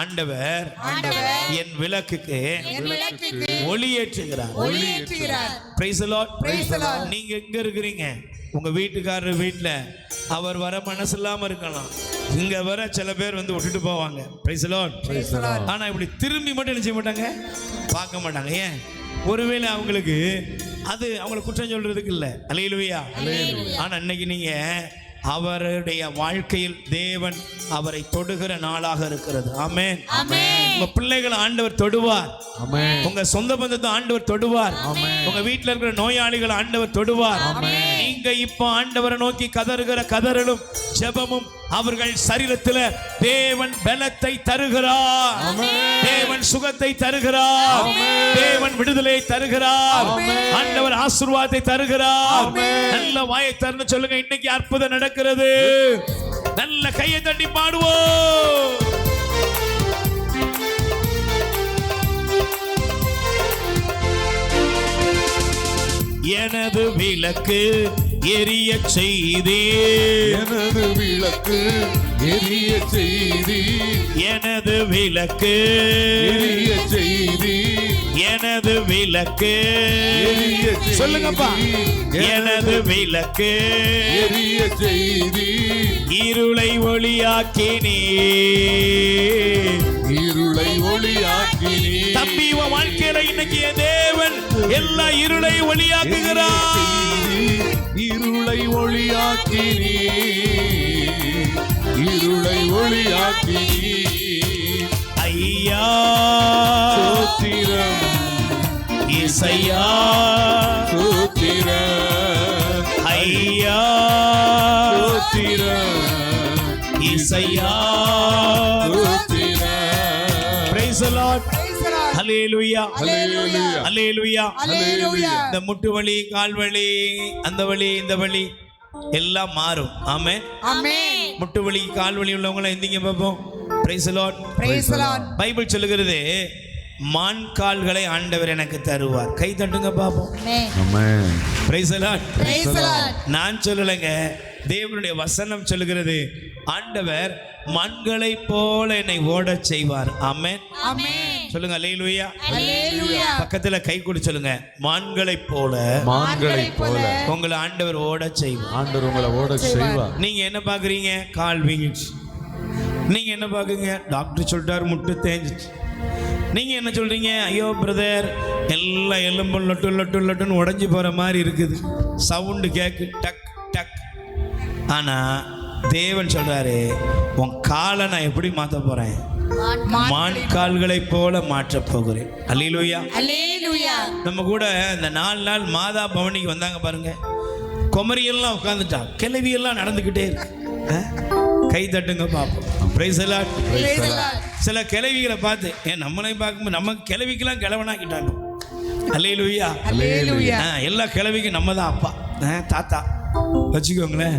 ஆண்டவர் என் விளக்குக்கு ஒளியேற்றுகிறார் ஒளியேற்றுகிறார். நீங்க எங்க இருக்கிறீங்க? உங்க வீட்டுக்காரர் வீட்டுல அவர் வர மனசு இல்லாம இருக்கலாம். இங்க வர சில பேர் வந்து விட்டுட்டு போவாங்க. ஆனா இப்படி திரும்பி மட்டும் என்ன செய்ய மாட்டாங்க? பார்க்க மாட்டாங்க. ஏன்? ஒருவேளை அவங்களுக்கு அது அவங்களை குற்றம் சொல்றதுக்கு இல்ல. அலையிலுவையா ஆனா இன்னைக்கு நீங்க அவருடைய வாழ்க்கையில் தேவன் அவரை தொடுகிற நாளாக இருக்கிறது. அமே உங்க பிள்ளைகளை ஆண்டவர் தொடுவார். உங்க சொந்த பந்தத்தை ஆண்டவர் தொடுவார். உங்க வீட்டுல இருக்கிற நோயாளிகளை ஆண்டவர் தொடுவார். நீங்க இப்போ ஆண்டவரை நோக்கி கதறுகிற கதறலும் ஜெபமும் அவர்கள் சரீரத்துல தேவன் பலத்தை தருகிறார். தேவன் சுகத்தை தருகிறார். தேவன் விடுதலை தருகிறார். ஆண்டவர் ஆசீர்வாதத்தை தருகிறார். நல்ல வாயை திறந்து சொல்லுங்க இன்னைக்கு அற்புதம் நடக்கிறது. நல்ல கையை தட்டி பாடுவோம். எனது விளக்கு எரிய செய்தே எனது விளக்கு எரிய செய்தி எனது விளக்கு எரிய செய்தி எனது விளக்கு. சொல்லுங்கப்பா. எனது விளக்கு எரிய செய்தி இருளை ஒளியாக்கினே இருளை ஒளியாக்கினி தம்பி உன் வாழ்க்கையில இன்னைக்கு தேவன் எல்லா இருளை ஒளியாக்குகிறார். இருளை ஒளியாக்கினி இருளை ஒளியாக்கினி ஐயா. சோத்திரம். இசையா. சோத்திரம். ஐயா. சோத்திரம். இசையா. இந்த முட்டு வலி கால் வலி அந்த வலி இந்த வலி எல்லாம் மாறும். ஆமே Amen. முட்டு வலி கால் வலி உள்ளவங்கள எந்திங்க பார்ப்போம். Praise Lord Praise the Lord. Bible சொல்லுகிறது மான் கால்களை ஆண்டவர் எனக்கு தருவார். கை தட்டுங்க பார்ப்போம். Amen. Amen. Praise Lord Praise the Lord. நான் சொல்லலைங்க தேவனுடைய வசனம் சொல்லுகிறது ஆண்டவர் மண்களை போல என்னை ஓடச் செய்வார். ஆமென். Amen. சொல்லுங்க Hallelujah. பக்கத்துல கை கொடு சொல்லுங்க. மான்களை போல. மான்களை போல. உங்களை ஆண்டவர் ஓடச் செய்வார். ஆண்டவர் உங்களை ஓட செய்வார். நீங்க என்ன பாக்குறீங்க? கால் வீங்கிடுச்சு. நீங்க என்ன பாக்குறீங்க? டாக்டர் சொல்லிட்டாரு முட்டு தேஞ்சிச்சு. நீங்க என்ன சொல்றீங்க? ஐயோ பிரதர் எல்லாம் எலும்பும் லொட்டு லொட்டு லொட்டுன்னு உடஞ்சி போற மாதிரி இருக்குது. சவுண்டு கேக்கு டக் டக். ஆனா தேவன் சொல்றாரு உன் காலை நான் எப்படி மாத்த போறேன்? மான் கால்களைப் போல மாற்றப் போகிறேன். Hallelujah. நம்ம கூட இந்த நாலு நாள் மாதா பவனிக்கு வந்தாங்க பாருங்க. குமரியெல்லாம் உட்காந்துட்டான் கிளவியெல்லாம் நடந்துக்கிட்டே இருக்கு? கை தட்டுங்க பார்ப்போம். சில கிளவிகளை பார்த்து ஏன் நம்மளையும் பார்க்கும்போது நம்ம கிளவிக்கெல்லாம் Hallelujah. ஆ, எல்லா கிழவிக்கும் நம்ம தான் அப்பா. தாத்தா. வச்சுக்கோங்களேன்.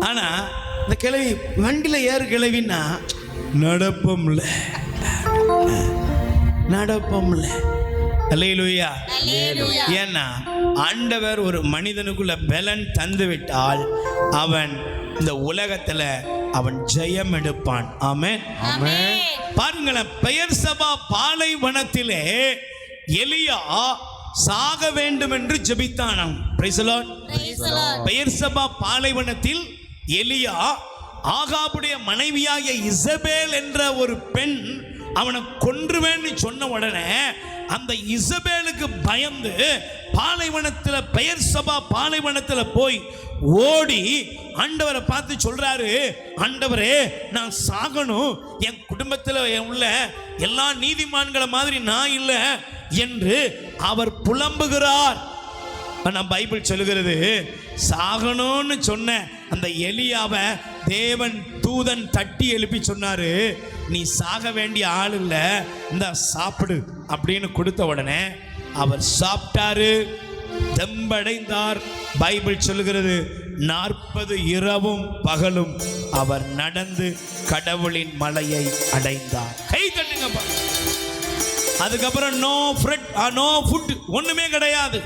ஆனா இந்த கிழவி வண்டியில் ஏறு கிழவின்னா நடப்போம்ல. நடப்போம்ல. Hallelujah. ஏன்னா ஆண்டவர் ஒரு மனிதனுக்குள்ள பலன் தந்து விட்டால் அவன் இந்த உலகத்துல அவன் ஜெயம் எடுப்பான். ஆமென். பாருங்களேன் பெயர் சபா பாலைவனத்திலே எலியா சாக வேண்டும் என்று ஜெபித்தானாம். பெயர் சபா பாலைவனத்தில் எலியா ஆகாபுடைய மனைவியாகிய இசபேல் என்ற ஒரு பெண் அவனை கொன்றுவேன்னு சொன்ன உடனே அந்த இசபேலுக்கு பயந்து பாலைவனத்தில் பெயர் சபா பாலைவனத்தில் போய் ஓடி ஆண்டவரை பார்த்து சொல்றாரு ஆண்டவரே நான் சாகணும் என் குடும்பத்தில் உள்ள எல்லா நீதிமான்களை மாதிரி நான் இல்லை என்று அவர் புலம்புகிறார். நான் பைபிள் சொல்லுகிறது சாகணும்னு சொன்ன அந்த எலியாவை தேவன் தூதன் தட்டி எழுப்பி சொன்னாரு நீ சாக வேண்டிய ஆள் இல்லை இந்த சாப்பிடு அப்படின்னு கொடுத்த உடனே அவர் சாப்பிட்டாரு. தெம்படைந்தார். பைபிள் சொல்லுகிறது நாற்பது இரவும் பகலும் அவர் நடந்து கடவுளின் மலையை அடைந்தார். கை தட்டுங்கப்பா. அதுக்கப்புறம் நோ ஃப்ரெட் நோ ஃபுட் ஒன்றுமே கிடையாது.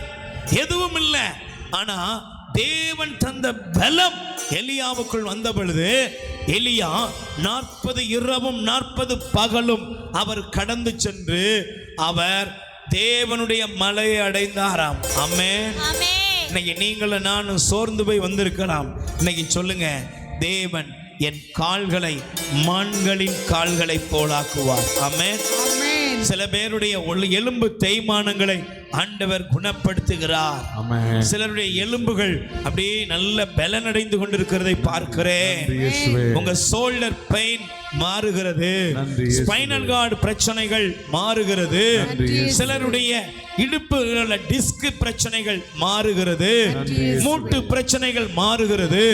எதுவும் இல்லை. ஆனால் தேவன் தந்த பலம் எலியாவுக்குள் வந்த பொழுது எலியா நாற்பது இரவும் நாற்பது பகலும் அவர் கடந்து சென்று அவர் தேவனுடைய மலையை அடைந்தாராம். ஆமென். இன்னைக்கு நீங்களும் நானும் சோர்ந்து போய் வந்திருக்கலாம். இன்னைக்கு சொல்லுங்க தேவன் என் கால்களை மான்களின் கால்களை போலாக்குவார். ஆமென். சில பேருடைய எலும்பு தேய்மானங்களை ஆண்டவர் குணப்படுத்துகிறார். சிலருடைய எலும்புகள் அப்படியே நல்ல பலனடைந்து கொண்டிருக்கிறதை பார்க்கிறேன். உங்க சோல்டர் பெயின் மாறுகிறது. ஸ்பைனல் கார்டு பிரச்சனைகள் மாறுகிறது. சிலருடைய இடுப்பு டிஸ்க் பிரச்சனைகள் மாறுகிறது. மூட்டு பிரச்சனைகள் மாறுகிறது.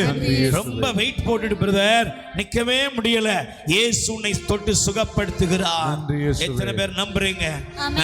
ரொம்ப வெயிட் போட்டுட்டு பிரதர் நிக்கவே முடியல இயேசு உன்னை தொட்டு சுகப்படுத்துகிறார். எத்தனை பேர் நம்புறீங்க ஆமென்.